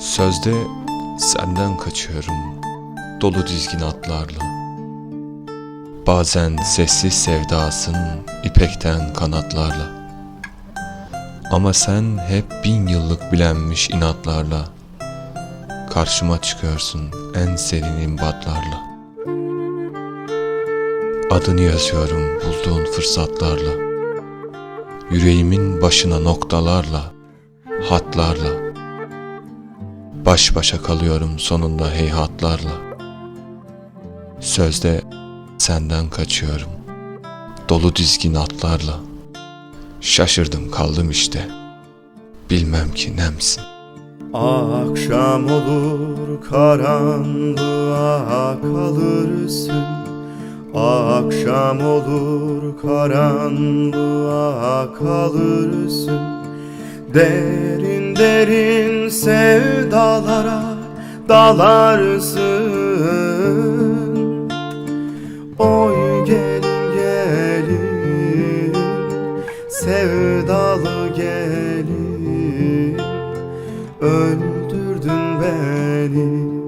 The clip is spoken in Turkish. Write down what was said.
Sözde senden kaçıyorum dolu dizgin atlarla. Bazen sessiz sevdasın ipekten kanatlarla. Ama sen hep bin yıllık bilenmiş inatlarla. Karşıma çıkıyorsun en serin imbatlarla. Adını yazıyorum bulduğun fırsatlarla. Yüreğimin başına noktalarla, hatlarla. Baş başa kalıyorum sonunda heyhatlarla. Sözde senden kaçıyorum. Dolu dizgin atlarla. Şaşırdım kaldım işte. Bilmem ki nemsin. Akşam olur karanlığa kalırsın Akşam olur karanlığa kalırsın Derin derin sevdalara dalarsın. Oy gelin gelin sevdalı gelin. Öldürdün beni